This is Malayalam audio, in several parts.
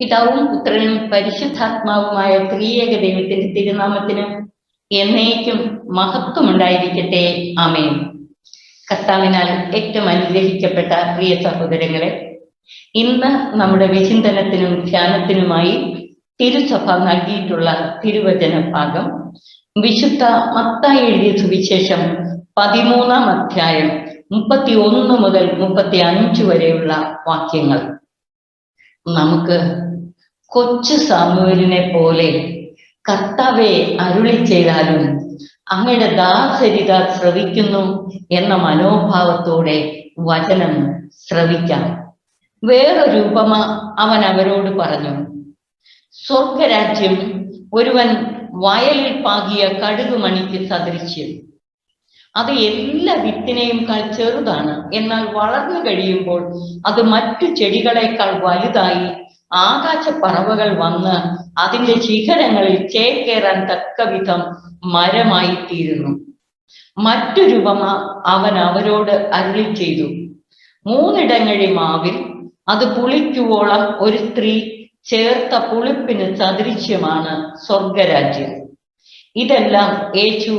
പിതാവും പുത്രനും പരിശുദ്ധാത്മാവുമായ ത്രിയേക ദൈവത്തിന്റെ തിരുനാമത്തിന് എന്നേക്കും മഹത്വമുണ്ടായിരിക്കട്ടെ. ആമേൻ. കർത്താവിനാൽ ഏറ്റവും അനുഗ്രഹിക്കപ്പെട്ട പ്രിയ സഹോദരങ്ങളെ ഇന്ന് നമ്മുടെ വിചിന്തനത്തിനും ധ്യാനത്തിനുമായി തിരുസഭ നൽകിയിട്ടുള്ള തിരുവചന ഭാഗം വിശുദ്ധ മത്തായി എഴുതിയ സുവിശേഷം പതിമൂന്നാം അധ്യായം മുപ്പത്തി ഒന്ന് മുതൽ മുപ്പത്തി അഞ്ച് വരെയുള്ള വാക്യങ്ങൾ. നമുക്ക് കൊച്ചു സാമുവലിനെ പോലെ കർത്താവെ അരുളി ചെയ്താലും അങ്ങയുടെ ദാസരിത ശ്രവിക്കുന്നു എന്ന മനോഭാവത്തോടെ വചനം ശ്രവിക്കാം വേറൊരു ഉപമ അവൻ അവരോട് പറഞ്ഞു. സ്വർഗരാജ്യം ഒരുവൻ വയലിൽ പാകിയ കടുക് മണിക്ക് സദൃശ്യം. അത് എല്ലാ വിത്തിനെയും കാൾ ചെറുതാണ്. എന്നാൽ വളർന്നു കഴിയുമ്പോൾ അത് മറ്റു ചെടികളെക്കാൾ വലുതായി ആകാശ പറവകൾ വന്ന് അതിന്റെ ശിഖരങ്ങളിൽ ചേക്കേറാൻ തക്ക വിധം മരമായി തീരുന്നു രൂപമ അവൻ അവരോട് അരുളി ചെയ്തു. മൂന്നിടങ്ങഴി മാവിൽ അത് പുളിക്കുവോളം ഒരു സ്ത്രീ ചേർത്ത പുളിപ്പിന് സദൃശ്യമാണ് സ്വർഗരാജ്യം. ഇതെല്ലാം യേശു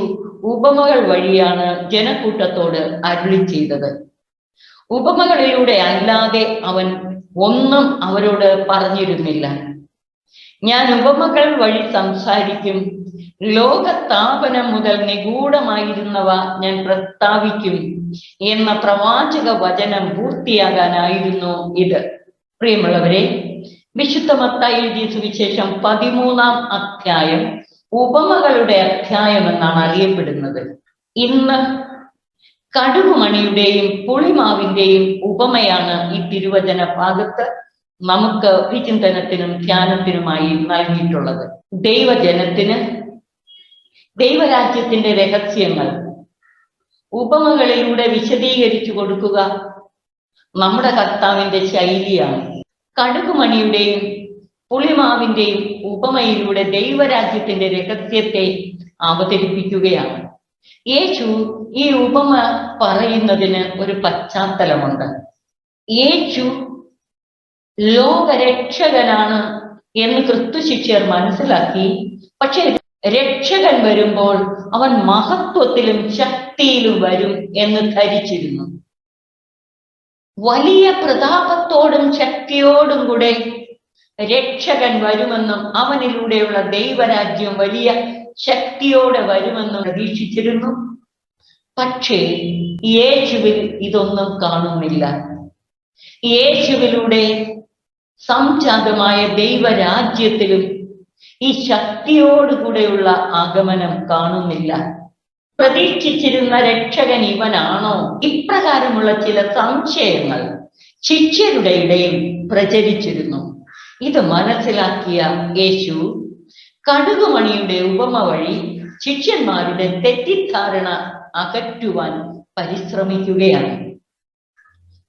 ഉപമകൾ വഴിയാണ് ജനക്കൂട്ടത്തോട് അരുളി ചെയ്തത്. ഉപമകളിലൂടെ അല്ലാതെ അവൻ ഒന്നും അവരോട് പറഞ്ഞിരുന്നില്ല. ഞാൻ ഉപമകൾ വഴി സംസാരിക്കും. ലോകത്താപനം മുതൽ നിഗൂഢമായിരുന്നവ ഞാൻ പ്രസ്താവിക്കും എന്ന പ്രവാചക വചനം പൂർത്തിയാകാനായിരുന്നു ഇത്. പ്രിയമുള്ളവരെ വിശുദ്ധ മത്തായി എഴുതിയ സുവിശേഷം പതിമൂന്നാം അധ്യായം ഉപമകളുടെ അധ്യായം എന്നാണ് അറിയപ്പെടുന്നത്. ഇന്ന് കടുകുമണിയുടെയും പുളിമാവിന്റെയും ഉപമയാണ് ഈ തിരുവചന ഭാഗത്ത് നമുക്ക് വിചിന്തനത്തിനും ധ്യാനത്തിനുമായി നൽകിയിട്ടുള്ളത്. ദൈവജനത്തിന് ദൈവരാജ്യത്തിന്റെ രഹസ്യങ്ങൾ ഉപമകളിലൂടെ വിശദീകരിച്ചു കൊടുക്കുക നമ്മുടെ കർത്താവിന്റെ ശൈലിയാണ്. കടുകുമണിയുടെയും പുളിമാവിന്റെയും ഉപമയിലൂടെ ദൈവരാജ്യത്തിന്റെ രഹസ്യത്തെ അവതരിപ്പിക്കുകയാണ്. യേശു ഈ ഉപമ പറയുന്നതിന് ഒരു പശ്ചാത്തലമുണ്ട്. യേശു ലോകരക്ഷകനാണ് എന്ന് ക്രിസ്തു ശിഷ്യർ മനസ്സിലാക്കി. പക്ഷെ രക്ഷകൻ വരുമ്പോൾ അവൻ മഹത്വത്തിലും ശക്തിയിലും വരും എന്ന് ധരിച്ചിരുന്നു. വലിയ പ്രതാപത്തോടും ശക്തിയോടും കൂടെ രക്ഷകൻ വരുമെന്നും അവനിലൂടെയുള്ള ദൈവരാജ്യം വലിയ ശക്തിയോടെ വരുമെന്ന് പ്രതീക്ഷിച്ചിരുന്നു. പക്ഷേ യേശുവിൽ ഇതൊന്നും കാണുന്നില്ല. യേശുവിലൂടെ സംജാതമായ ദൈവരാജ്യത്തിലും ഈ ശക്തിയോടുകൂടെയുള്ള ആഗമനം കാണുന്നില്ല. പ്രതീക്ഷിച്ചിരുന്ന രക്ഷകൻ ഇവനാണോ? ഇപ്രകാരമുള്ള ചില സംശയങ്ങൾ ശിഷ്യരുടെ ഇടയിൽ പ്രചരിച്ചിരുന്നു. ഇത് മനസ്സിലാക്കിയ യേശു കടുകുമണിയുടെ ഉപമ വഴി ശിഷ്യന്മാരുടെ തെറ്റിദ്ധാരണ അകറ്റുവാൻ പരിശ്രമിക്കുകയാണ്.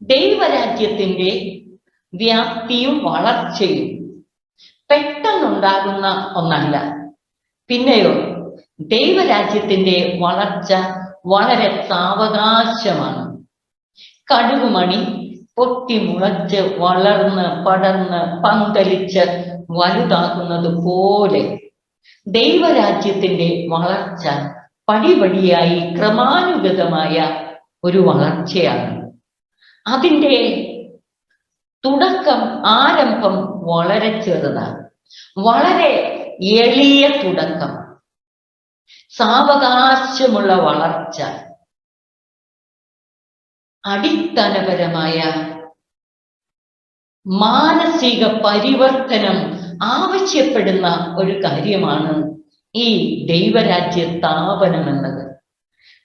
ദൈവരാജ്യത്തിന്റെ വ്യാപ്തിയും വളർച്ചയും പെട്ടെന്നുണ്ടാകുന്ന ഒന്നല്ല. പിന്നെയോ ദൈവരാജ്യത്തിന്റെ വളർച്ച വളരെ സാവകാശമാണ്. കടുകുമണി പൊട്ടിമുളച്ച് വളർന്ന് പടർന്ന് പന്തലിച്ച് വലുതാകുന്നത് പോലെ ദൈവരാജ്യത്തിന്റെ വളർച്ച പടിപടിയായി ക്രമാനുഗതമായ ഒരു വളർച്ചയാണ്. അതിന്റെ തുടക്കം ആരംഭം വളരെ ചെറുതാണ്. വളരെ എളിയ തുടക്കം. സാവകാശമുള്ള വളർച്ച. അടിസ്ഥാനപരമായ മാനസിക പരിവർത്തനം ആവശ്യപ്പെടുന്ന ഒരു കാര്യമാണ് ഈ ദൈവരാജ്യ സ്ഥാപനം എന്നത്.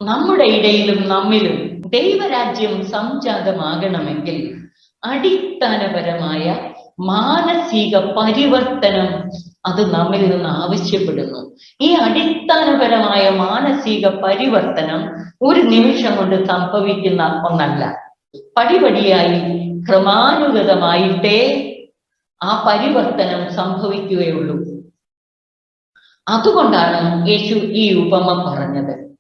നമ്മുടെ ഇടയിലും നമ്മിലും ദൈവരാജ്യം സംജാതമാകണമെങ്കിൽ അടിസ്ഥാനപരമായ മാനസിക പരിവർത്തനം അത് നമ്മിൽ നിന്ന് ആവശ്യപ്പെടുന്നു. ഈ അടിസ്ഥാനപരമായ മാനസിക പരിവർത്തനം ഒരു നിമിഷം കൊണ്ട് സംഭവിക്കുന്ന ഒന്നല്ല. പടിപടിയായി ക്രമാനുഗതമായിട്ടേ ആ പരിവർത്തനം സംഭവിക്കുകയുള്ളൂ. അതുകൊണ്ടാണ് യേശു ഈ ഉപമ പറഞ്ഞത്.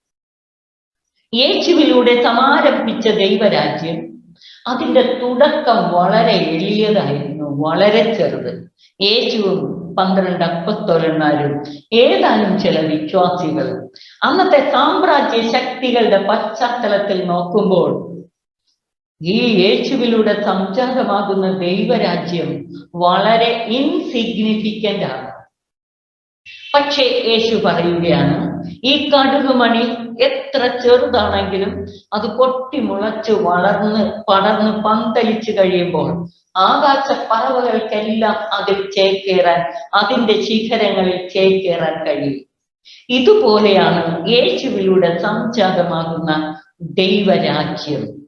യേശുവിലൂടെ സമാരംഭിച്ച ദൈവരാജ്യം അതിന്റെ തുടക്കം വളരെ എളിയതായിരുന്നു വളരെ ചെറുത്. യേശുവും പന്ത്രണ്ട് അപ്പത്തൊരന്മാരും ഏതാനും ചില വിശ്വാസികളും. അന്നത്തെ സാമ്രാജ്യ ശക്തികളുടെ പശ്ചാത്തലത്തിൽ നോക്കുമ്പോൾ ഈ യേശുവിലൂടെ സംജാതമാകുന്ന ദൈവരാജ്യം വളരെ ഇൻസിഗ്നിഫിക്കന്റ് ആണ്. പക്ഷേ യേശു പറയുകയാണ് ഈ കടുകുമണി എത്ര ചെറുതാണെങ്കിലും അത് പൊട്ടി മുളച്ച് വളർന്ന് പടർന്ന് പന്തലിച്ചു കഴിയുമ്പോൾ ആകാശ പറവകൾക്കെല്ലാം അതിൽ ചേക്കേറാൻ അതിന്റെ ശിഖരങ്ങളിൽ ചേക്കേറാൻ കഴിയും. ഇതുപോലെയാണ് യേശുവിലൂടെ സംജാതമാകുന്ന ദൈവരാജ്യം.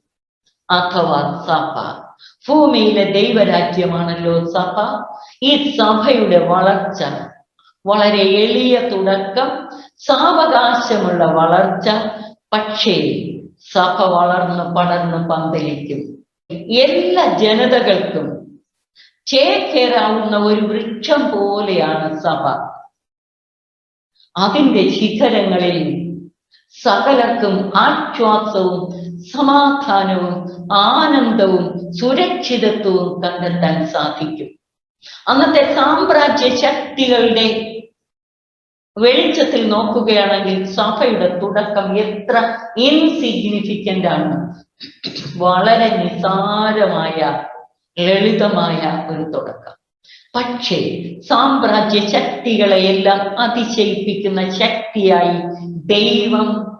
അഥവാ സഭ. ഭൂമിയിലെ ദൈവരാജ്യമാണല്ലോ സഭ. ഈ സഭയുടെ വളർച്ച വളരെ എളിയ തുടക്കം സാവകാശമുള്ള വളർച്ച പക്ഷേ സഭ വളർന്ന് പടർന്ന് പന്തലിക്കും. എല്ലാ ജനതകൾക്കും ചേക്കേറാവുന്ന ഒരു വൃക്ഷം പോലെയാണ് സഭ. അതിന്റെ ശിഖരങ്ങളിൽ സകലർക്കും ആശ്വാസവും സമാധാനവും ആനന്ദവും സുരക്ഷിതത്വവും കണ്ടെത്താൻ സാധിക്കും. അന്നത്തെ സാമ്രാജ്യ ശക്തികളുടെ വെളിച്ചത്തിൽ നോക്കുകയാണെങ്കിൽ സഭയുടെ തുടക്കം എത്ര ഇൻസിഗ്നിഫിക്കന്റ് ആണ്. വളരെ നിസാരമായ ലളിതമായ ഒരു തുടക്കം. പക്ഷേ സാമ്രാജ്യ ശക്തികളെയെല്ലാം അതിശയിപ്പിക്കുന്ന ശക്തിയായി ദൈവം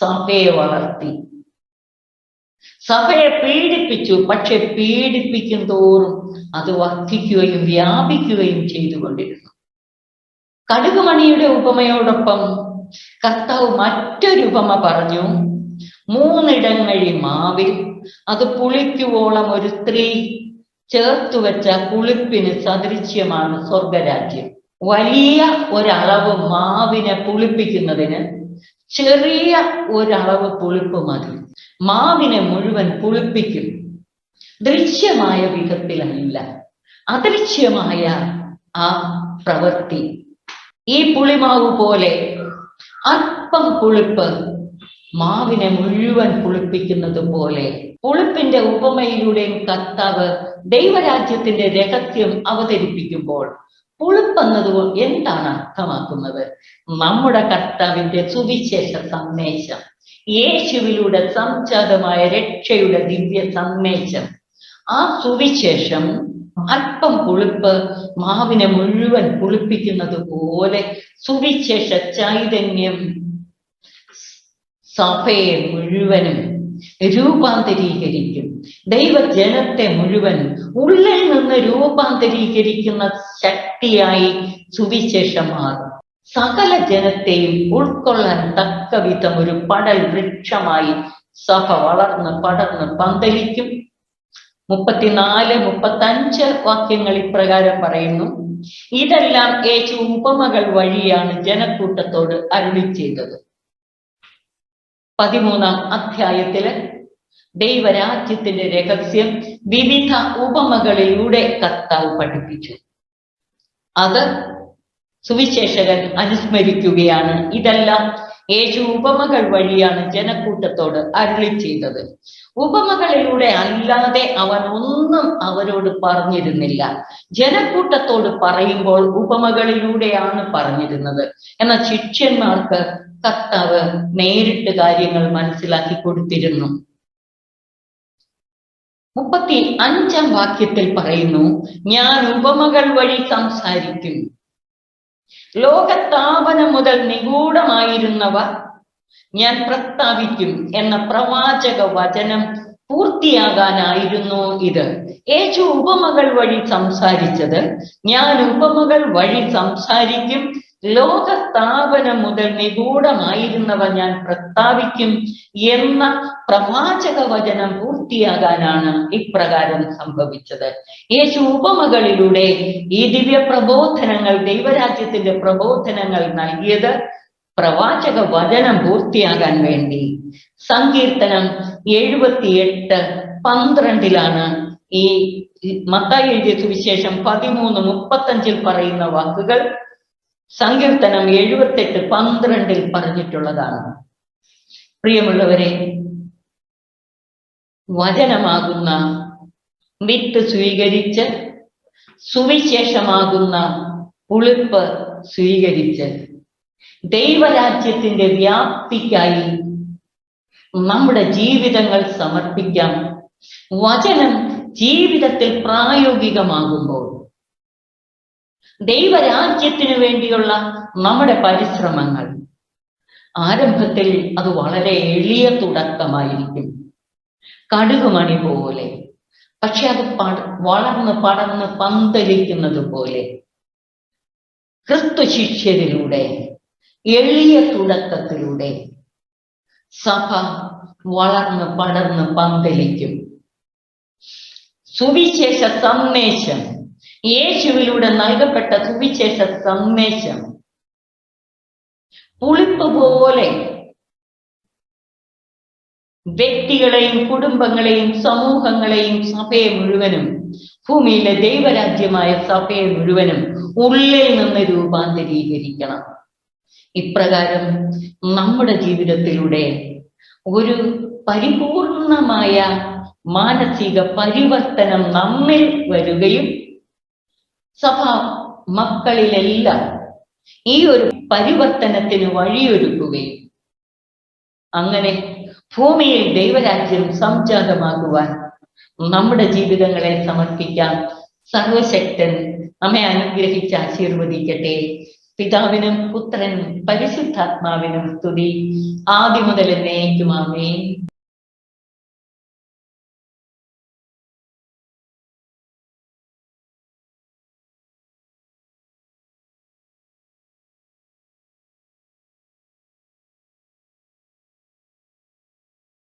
സഭയെ വളർത്തി. സഭയെ പീഡിപ്പിച്ചു പക്ഷെ പീഡിപ്പിക്കും തോറും അത് വർദ്ധിക്കുകയും വ്യാപിക്കുകയും ചെയ്തുകൊണ്ടിരുന്നു. കടുകുമണിയുടെ ഉപമയോടൊപ്പം കർത്താവ് മറ്റൊരു ഉപമ പറഞ്ഞു മൂന്നിടങ്ങഴി മാവിൽ അത് പുളിക്കുവോളം ഒരു സ്ത്രീ ചേർത്തു വെച്ച പുളിപ്പിന് സദൃശ്യമാണ് സ്വർഗരാജ്യം വലിയ ഒരളവ് മാവിനെ പുളിപ്പിക്കുന്നതിന് ചെറിയ ഒരളവ് പുളിപ്പ് മതി. മാവിനെ മുഴുവൻ പുളിപ്പിക്കും. ദൃശ്യമായ വിധത്തിലല്ല അദൃശ്യമായ ആ പ്രവൃത്തി. ഈ പുളിമാവ് പോലെ അല്പം പുളിപ്പ് മാവിനെ മുഴുവൻ പുളിപ്പിക്കുന്നത് പോലെ. പുളിപ്പിന്റെ ഉപമയിലൂടെയും കർത്താവ് ദൈവരാജ്യത്തിന്റെ രഹസ്യം അവതരിപ്പിക്കുമ്പോൾ പുളിപ്പെന്നത് എന്താണ് അർത്ഥമാക്കുന്നത്? നമ്മുടെ കർത്താവിന്റെ സുവിശേഷ സന്ദേശം. യേശുവിലൂടെ സംജാതമായ രക്ഷയുടെ ദിവ്യ സന്ദേശം. ആ സുവിശേഷം അല്പം പുളിപ്പ് മാവിനെ മുഴുവൻ പുളിപ്പിക്കുന്നത് പോലെ സുവിശേഷ ചൈതന്യം സഭയെ മുഴുവനും രൂപാന്തരീകരിക്കും. ദൈവജനത്തെ മുഴുവൻ ഉള്ളിൽ നിന്ന് രൂപാന്തരീകരിക്കുന്ന ശക്തിയായി സുവിശേഷം മാറും സകല ജനത്തെയും ഉൾക്കൊള്ളാൻ തക്ക വിധം ഒരു പടൽ വൃക്ഷമായി സഭ വളർന്ന് പടർന്ന് പന്തലിക്കും. മുപ്പത്തിനാല് മുപ്പത്തി അഞ്ച് വാക്യങ്ങൾ ഇപ്രകാരം പറയുന്നു. ഇതെല്ലാം യേശു ഉപമകൾ വഴിയാണ് ജനക്കൂട്ടത്തോട് അരുളി ചെയ്തത്. പതിമൂന്നാം അധ്യായത്തിൽ ദൈവരാജ്യത്തിന്റെ രഹസ്യം വിവിധ ഉപമകളിലൂടെ കർത്താവ് പഠിപ്പിച്ചു. അത് സുവിശേഷകൻ അനുസ്മരിക്കുകയാണ്. ഇതെല്ലാം യേശു ഉപമകൾ വഴിയാണ് ജനക്കൂട്ടത്തോട് അരുളി ചെയ്തത്. ഉപമകളിലൂടെ അല്ലാതെ അവൻ ഒന്നും അവരോട് പറഞ്ഞിരുന്നില്ല. ജനക്കൂട്ടത്തോട് പറയുമ്പോൾ ഉപമകളിലൂടെയാണ് പറഞ്ഞിരുന്നത്. എന്നാൽ ശിഷ്യന്മാർക്ക് കർത്താവ് നേരിട്ട് കാര്യങ്ങൾ മനസ്സിലാക്കി കൊടുത്തിരുന്നു. മുപ്പത്തി അഞ്ചാം വാക്യത്തിൽ പറയുന്നു ഞാൻ ഉപമകൾ വഴി സംസാരിക്കും. ലോകത്താപനം മുതൽ നിഗൂഢമായിരുന്നവ ഞാൻ പ്രസ്താവിക്കും എന്ന പ്രവാചക വചനം പൂർത്തിയാകാനായിരുന്നു ഇത്. യേശു ഉപമകൾ വഴി സംസാരിച്ചത് ഞാൻ ഉപമകൾ വഴി സംസാരിക്കും ലോകസ്ഥാപനം മുതൽ നിഗൂഢമായിരുന്നവ ഞാൻ പ്രസ്താവിക്കും എന്ന പ്രവാചക വചനം പൂർത്തിയാകാനാണ് ഇപ്രകാരം സംഭവിച്ചത്. യേശു ഉപമകളിലൂടെ ഈ ദിവ്യ പ്രബോധനങ്ങൾ ദൈവരാജ്യത്തിന്റെ പ്രബോധനങ്ങൾ നൽകിയത് പ്രവാചക വചനം പൂർത്തിയാകാൻ വേണ്ടി. സങ്കീർത്തനം എഴുപത്തിയെട്ട് പന്ത്രണ്ടിലാണ് ഈ മത്തായി എഴുതിയ സുവിശേഷം പതിമൂന്ന് മുപ്പത്തഞ്ചിൽ പറയുന്ന വാക്കുകൾ. സങ്കീർത്തനം എഴുപത്തെട്ട് പന്ത്രണ്ടിൽ പറഞ്ഞിട്ടുള്ളതാണ്. പ്രിയമുള്ളവരെ വചനമാകുന്ന വിത്ത് സ്വീകരിച്ച് സുവിശേഷമാകുന്ന പുളിപ്പ് സ്വീകരിച്ച് ദൈവരാജ്യത്തിന്റെ വ്യാപ്തിക്കായി നമ്മുടെ ജീവിതങ്ങൾ സമർപ്പിക്കാം. വചനം ജീവിതത്തിൽ പ്രായോഗികമാകുമ്പോൾ ദൈവരാജ്യത്തിനു വേണ്ടിയുള്ള നമ്മുടെ പരിശ്രമങ്ങൾ. ആരംഭത്തിൽ അത് വളരെ എളിയ തുടക്കമായിരിക്കും. കടുകുമണി പോലെ. പക്ഷെ അത് പട വളർന്ന് പടർന്ന് പന്തലിക്കുന്നത് പോലെ ക്രിസ്തു ശിഷ്യരിലൂടെ എളിയ തുടക്കത്തിലൂടെ സഭ വളർന്ന് പടർന്ന് പന്തലിക്കും. സുവിശേഷ സന്ദേശം. യേശുവിലൂടെ നൽകപ്പെട്ട സുവിശേഷ സന്ദേശം. പുളിപ്പ് പോലെ വ്യക്തികളെയും കുടുംബങ്ങളെയും സമൂഹങ്ങളെയും സഭയെ മുഴുവനും ഭൂമിയിലെ ദൈവരാജ്യമായ സഭയെ മുഴുവനും ഉള്ളിൽ നിന്ന് രൂപാന്തരീകരിക്കണം. ഇപ്രകാരം നമ്മുടെ ജീവിതത്തിലൂടെ ഒരു പരിപൂർണമായ മാനസിക പരിവർത്തനം നമ്മിൽ വരികയും സഭ മക്കളിലെല്ലാം ഈ ഒരു പരിവർത്തനത്തിന് വഴിയൊരുക്കുകയും അങ്ങനെ ഭൂമിയിൽ ദൈവരാജ്യം സംജാതമാകുവാൻ നമ്മുടെ ജീവിതങ്ങളെ സമർപ്പിക്കാം. സർവശക്തൻ നമ്മെ അനുഗ്രഹിച്ച് ആശീർവദിക്കട്ടെ. പിതാവിനും പുത്രനും പരിശുദ്ധാത്മാവിനും സ്തുതി. ആദ്യം മുതൽ എന്നേക്കുമാമേ.